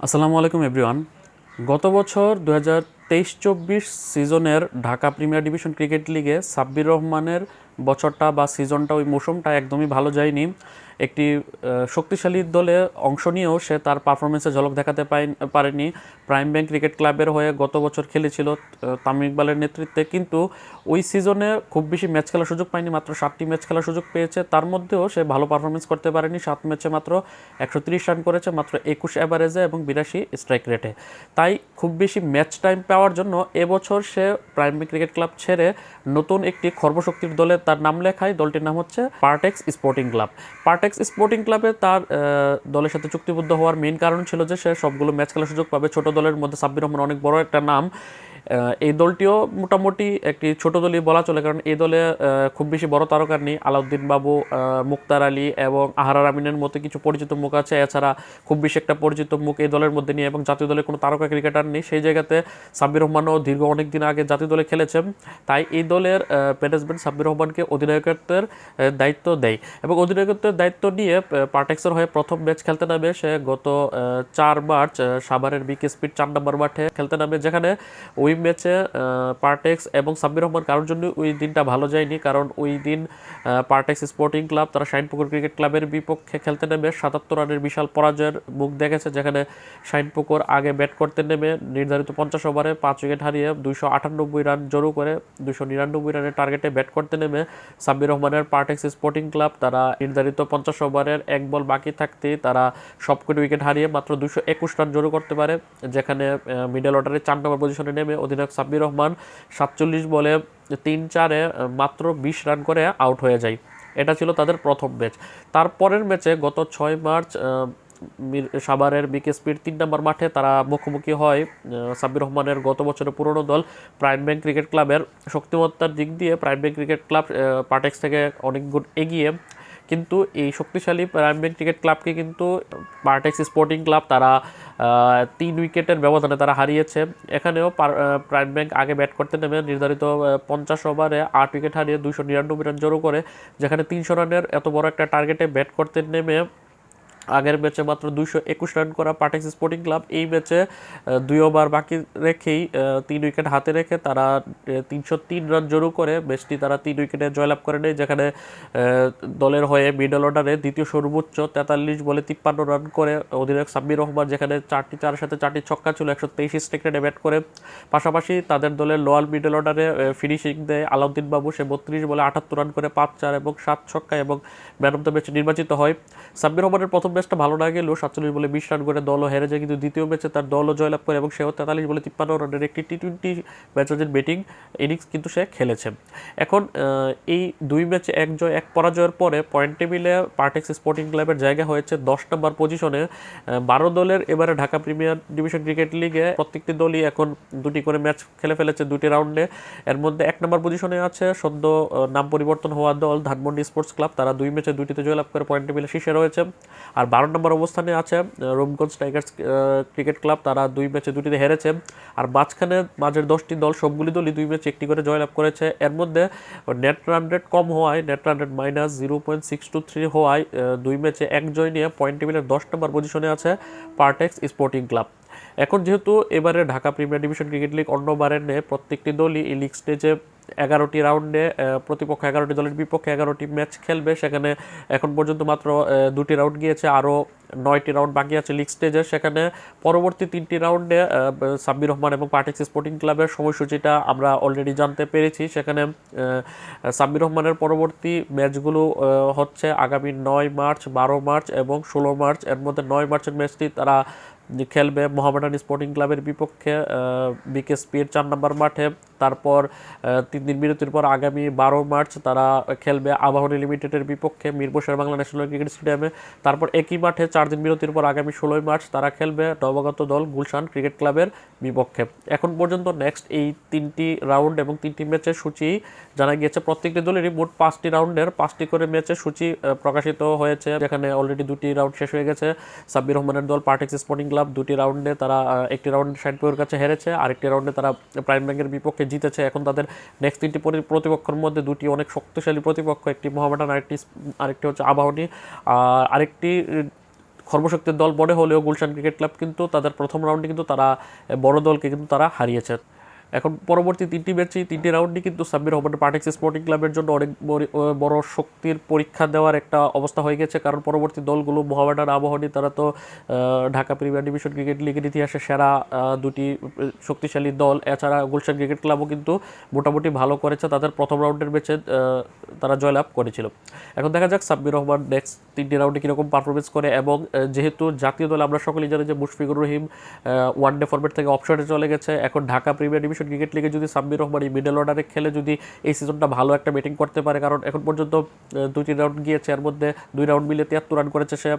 আসসালামু আলাইকুম এভরিওয়ান গত বছর দু হাজার তেইশ চব্বিশ সিজনের ঢাকা প্রিমিয়ার ডিভিশন ক্রিকেট লিগে সাব্বির রহমানের বছরটা বা সিজনটা ওই মৌসুমটা একদমই ভালো যায়নি। একটি শক্তিশালী দলে অংশ নিয়েও সে তার পারফরমেন্সে ঝলক দেখাতে পারেনি। প্রাইম ব্যাংক ক্রিকেট ক্লাবের হয়ে গত বছর খেলেছিল তামিম ইকবালের নেতৃত্বে। কিন্তু ওই সিজনে খুব বেশি ম্যাচ খেলার সুযোগ পায়নি, মাত্র সাতটি ম্যাচ খেলার সুযোগ পেয়েছে। তার মধ্যেও সে ভালো পারফরমেন্স করতে পারেনি, সাত ম্যাচে মাত্র একশো রান করেছে, মাত্র একুশ অ্যাভারেজে এবং বিরাশি স্ট্রাইক রেটে তাই খুব বেশি ম্যাচ টাইম পাওয়ার জন্য এবছর সে প্রাইমারি ক্রিকেট ক্লাব ছেড়ে নতুন একটি খর্বশক্তির দলে তার নাম লেখায়, দলটির নাম হচ্ছে Partex sporting club. Partex sporting ক্লাবে তার দলের সাথে চুক্তিবদ্ধ হওয়ার মেন কারণ ছিল যে সে সবগুলো ম্যাচ খেলার সুযোগ পাবে। ছোট দলের মধ্যে সাব্বির রহমান অনেক বড় একটা নাম। এই দলটিও মোটামুটি একটি ছোট দলই বলা চলে, কারণ এই দলে খুব বেশি বড় তারকার নেই। আলাউদ্দিন বাবু মুক্তার আলী এবং আহারার আমিনের মতো কিছু পরিচিত মুখ আছে। এছাড়া খুব বেশি একটা পরিচিত মুখ এই দলের মধ্যে নেই এবং জাতীয় দলে কোনো তারকা ক্রিকেটার নেই। সেই জায়গাতে সাব্বির রহমানও দীর্ঘ অনেক দিন আগে জাতীয় দলে খেলেছেন। তাই এই দলের ম্যানেজমেন্ট সাব্বির রহমানকে অধিনায়কত্বের দায়িত্ব দেয় এবং অধিনায়কত্বের দায়িত্ব নিয়ে পার্টেক্সের হয়ে প্রথম ম্যাচ খেলতে নামে সে গত চার মার্চ সাভারের বিকে স্পিড চার নম্বর মাঠে খেলতে নামে, যেখানে ওই ম্যাচে পার্টেক্স এবং সাব্বির রহমান কারোর জন্য ওই দিনটা ভালো যায়নি। কারণ ওই দিন পার্টেক্স স্পোর্টিং ক্লাব তারা শাইনপুকুর ক্রিকেট ক্লাবের বিপক্ষে খেলতে নেমে সাতাত্তর রানের বিশাল পরাজয়ের মুখ দেখেছে, যেখানে শাইনপুকুর আগে ব্যাট করতে নেমে নির্ধারিত পঞ্চাশ ওভারে পাঁচ উইকেট হারিয়ে দুইশো আটানব্বই রান জড়ো করে দুশো নিরানব্বই রানের টার্গেটে ব্যাট করতে নেমে সাব্বির রহমানের পার্টেক্স স্পোর্টিং ক্লাব তারা নির্ধারিত পঞ্চাশ ওভারের এক বল বাকি থাকতেই তারা সবকটি উইকেট হারিয়ে মাত্র দুশো একুশ রান জড়ো করতে পারে, যেখানে মিডল অর্ডারে চার নম্বর পজিশনে নেমে অধিনায়ক সাব্বির রহমান সাতচল্লিশ বলে তিন চারে মাত্র বিশ রান করে আউট হয়ে যায়। এটা ছিল তাদের প্রথম ম্যাচ। তারপরের ম্যাচে গত ছয় মার্চ সাভারের বিকে স্পিড তিন নম্বর মাঠে তারা মুখোমুখি হয় সাব্বির রহমানের গত বছরের পুরনো দল প্রাইম ব্যাংক ক্রিকেট ক্লাবের। শক্তিমত্তার দিক দিয়ে Prime Bank cricket club Partex থেকে অনেক গুণ এগিয়ে কিন্তু এই শক্তিশালী প্রাইম ক্রিকেট ক্লাবকে কিন্তু পার্টেক্স স্পোর্টিং ক্লাব তারা তিন উইকেটের ব্যবধানে তারা হারিয়েছে। এখানেও প্রাইম ব্যাংক আগে ব্যাট করতে নেমে নির্ধারিত পঞ্চাশ ওভারে আট উইকেট হারিয়ে দুশো নিরানব্বই রান জড়ো করে, যেখানে তিনশো রানের এত বড় একটা টার্গেটে ব্যাট করতে নেমে আগের ম্যাচে মাত্র দুইশো একুশ রান করা পার্টেক্স স্পোর্টিং ক্লাব, এই ম্যাচে দুই ওভার বাকি রেখেই তিন উইকেট হাতে রেখে তারা তিনশো তিন রান জড়ো করে ম্যাচটি তারা তিন উইকেটে জয়লাভ করে নেয়, যেখানে দলের হয়ে মিডল অর্ডারে দ্বিতীয় সর্বোচ্চ তেতাল্লিশ বলে তিপ্পান্ন রান করে অধিনায়ক সাব্বির রহমান, যেখানে চারটি, চার সাথে চারটি ছক্কা ছিল, একশো তেইশ স্ট্রাইক রেটে ব্যাট করে। পাশাপাশি তাদের দলের লোয়াল মিডল অর্ডারে ফিনিশিং দেয় আলাউদ্দিন বাবু, সে বত্রিশ বলে আটাত্তর রান করে পাঁচ, চার এবং সাত ছক্কা এবং ম্যান অফ দ্য ম্যাচ নির্বাচিত হয়। সাব্বির রহমানের প্রথম ম্যাচটা ভালো না গেলেও সাতচল্লিশ বলে বিশ রান করে দলও হেরে যায়। কিন্তু দ্বিতীয় ম্যাচে তার দলও জয়লাভ করে এবং সেও তেতাল্লিশ বলে তিপ্পান্ন রানের একটি টি টোয়েন্টি ম্যাচের ব্যাটিং ইনিংস কিন্তু সে খেলেছে। এখন এই দুই ম্যাচে এক জয়, এক পরাজয়ের পরে পয়েন্ট টেবিলে পার্টেক্স স্পোর্টিং ক্লাবের জায়গা হয়েছে দশ নম্বর পজিশনে বারো দলের এবারে ঢাকা প্রিমিয়ার ডিভিশন ক্রিকেট লিগে প্রত্যেকটি দলই এখন দুটি করে ম্যাচ খেলে ফেলেছে দুটি রাউন্ডে এর মধ্যে এক নম্বর পজিশনে আছে সদ্য নাম পরিবর্তন হওয়া দল ধানমন্ডি স্পোর্টস ক্লাব তারা দুই ম্যাচে দুটিতে জয়লাভ করে পয়েন্ট টেবিলে শীর্ষে রয়েছে। আর বারো নম্বর অবস্থানে আছে আহ, রূপগঞ্জ টাইগার্স ক্রিকেট ক্লাব। তারা দুই ম্যাচে দুটিতে হেরেছে। আর মাঝখানে মাঝের দশটি দল সবগুলি দলই দুই ম্যাচে একটি করে জয়লাভ করেছে। এর মধ্যে নেট রান রেট কম হওয়ায় net run rate minus zero point six two three হওয়ায় দুই ম্যাচে এক জয় নিয়ে পয়েন্ট টেবিলের দশ নম্বর পজিশনে আছে পার্টেক্স স্পোর্টিং ক্লাব এখন যেহেতু এবারে Dhaka premier division cricket league অন্যবারের নে প্রত্যেকটি দলই এই লিগ স্টেজে এগারোটি রাউন্ডে প্রতিপক্ষ এগারোটি দলের বিপক্ষে এগারোটি ম্যাচ খেলবে। সেখানে এখন পর্যন্ত মাত্র দুটি রাউন্ড গিয়েছে, আরও নয়টি রাউন্ড বাকি আছে লিগ স্টেজে। সেখানে পরবর্তী তিনটি রাউন্ডে সাব্বির রহমান এবং পার্টিক্স স্পোর্টিং ক্লাবের সময়সূচিটা আমরা অলরেডি জানতে পেরেছি। সেখানে সাব্বির রহমানের পরবর্তী ম্যাচগুলো হচ্ছে আগামী নয় মার্চ, বারো মার্চ এবং ষোলো মার্চ। এর মধ্যে নয় মার্চের ম্যাচটি তারা খেলবে মোহামেডান স্পোর্টিং ক্লাবের বিপক্ষে বিকেএসপির চার নম্বর মাঠে। তারপর তিন দিন বিরতির পর আগামী বারো মার্চ তারা খেলবে আবাহনী লিমিটেডের বিপক্ষে মিরপুর বাংলা ন্যাশনাল ক্রিকেট স্টেডিয়ামে। তারপর একই মাঠে চার দিন বিরতির পর আগামী ষোলোই মার্চ তারা খেলবে নবাগত দল গুলশান ক্রিকেট ক্লাবের বিপক্ষে। এখন পর্যন্ত নেক্সট এই তিনটি রাউন্ড এবং তিনটি ম্যাচের সূচি জানা গিয়েছে। প্রত্যেকটি দলেরই মোট পাঁচটি রাউন্ডের পাঁচটি করে ম্যাচের সূচি প্রকাশিত হয়েছে। যেখানে অলরেডি দুটি রাউন্ড শেষ হয়ে গেছে। সাব্বির রহমানের দল পার্টেক্স স্পোর্টিং ক্লাব দুটি রাউন্ডে তারা একটি রাউন্ড শাইনপুরের কাছে হেরেছে। আরেকটি রাউন্ডে তারা প্রাইম ব্যাংকের বিপক্ষে জিতেছে। এখন তাদের নেক্সট তিনটি পরি- প্রতিপক্ষের মধ্যে দুটি অনেক শক্তিশালী প্রতিপক্ষ, একটি মোহামেডান, আরেকটি আরেকটি হচ্ছে আবাহনী। আর আরেকটি সর্বশক্তির দল বড় হলেও গুলশান ক্রিকেট ক্লাব কিন্তু তাদের প্রথম রাউন্ডে কিন্তু তারা, বড় দলকে কিন্তু তারা হারিয়েছে। এখন পরবর্তী তিনটি ম্যাচই তিনটি রাউন্ডই কিন্তু সাব্বির রহমানের পার্টিক্স স্পোর্টিং ক্লাবের জন্য অনেক বড়- শক্তির পরীক্ষা দেওয়ার একটা অবস্থা হয়ে গেছে। কারণ পরবর্তী দলগুলো মোহামেডান আবহানী, তারা তো ঢাকা প্রিমিয়ার ডিভিশন ক্রিকেট লিগের ইতিহাসে সেরা দুটি শক্তিশালী দল। এছাড়া গুলশান ক্রিকেট ক্লাবও কিন্তু মোটামুটি ভালো করেছে। তাদের প্রথম রাউন্ডের ম্যাচে তারা জয়লাভ করেছিল। এখন দেখা যাক সাব্বির রহমান নেক্সট তিনটি রাউন্ডে কীরকম পারফরমেন্স করে এবং যেহেতু জাতীয় দল আমরা সকলেই জানি যে Mushfiqur Rahim one day format থেকে অপশনে চলে গেছে। এখন ঢাকা প্রিমিয়ার ডিভিশন ক্রিকেট লিগে যদি সাব্বির রহমান এই মিডল অর্ডারে খেলে, যদি এই সিজনটা ভালো একটা ব্যাটিং করতে পারে, কারণ এখন পর্যন্ত দুইটি রাউন্ড গিয়েছে, এর মধ্যে দুই রাউন্ড মিলে তিয়াত্তর রান করেছে সে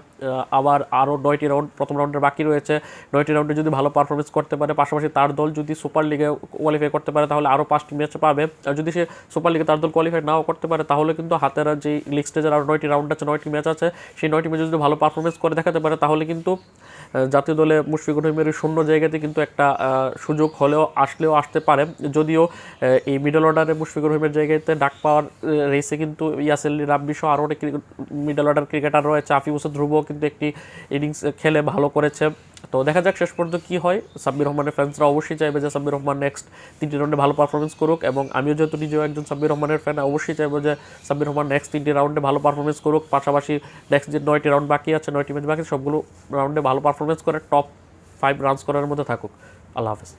আবার আরও নয়টি রাউন্ড প্রথম রাউন্ডের বাকি রয়েছে। নয়টি রাউন্ডে যদি ভালো পারফরমেন্স করতে পারে, পাশাপাশি তার দল যদি সুপার লিগে কোয়ালিফাই করতে পারে, তাহলে আরও পাঁচটি ম্যাচ পাবে। আর যদি সে সুপার লিগে তার দল কোয়ালিফাই নাও করতে পারে, তাহলে কিন্তু হাতের যে লিগ স্টেজের আরও নয়টি রাউন্ড আছে, নয়টি ম্যাচ আছে, সেই নয়টি ম্যাচে যদি ভালো পারফরমেন্স করে দেখাতে পারে, তাহলে কিন্তু জাতীয় দলে মুশফিকুর রহিমের শূন্য জায়গাতে কিন্তু একটা সুযোগ হলেও, আসলেও আসতে পারে। যদিও এই মিডল অর্ডারে মুশফিকুর রহিমের জায়গাতে ডাক পাওয়ার রেসে কিন্তু ইয়াসেল্লি রাব্বি সহ আরও অনেক মিডল অর্ডার ক্রিকেটার রয়েছে। আফিফ ধ্রুব কিন্তু একটি ইনিংস খেলে ভালো করেছে। তো দেখা যাক শেষ পর্যন্ত কি হয়। সাব্বির রহমানের ফ্যান্সরা অবশ্যই চাইবে যে সাব্বির রহমান নেক্সট তিনটি রাউন্ডে ভালো পারফরমেন্স করুক এবং আমিও যেহেতু নিজেও একজন সাব্বির রহমানের ফ্যান অবশ্যই চাইব যে সাব্বির রহমান নেক্সট তিনটি রাউন্ডে ভালো পারফরমেন্স করুক। পাশাপাশি নেক্সট যে নয়টি রাউন্ড বাকি আছে, নয়টি ম্যাচ বাকি, সবগুলো রাউন্ডে ভালো পারফরমেন্স করে টপ ফাইভ রানস করার মধ্যে থাকুক। আল্লাহ হাফেজ।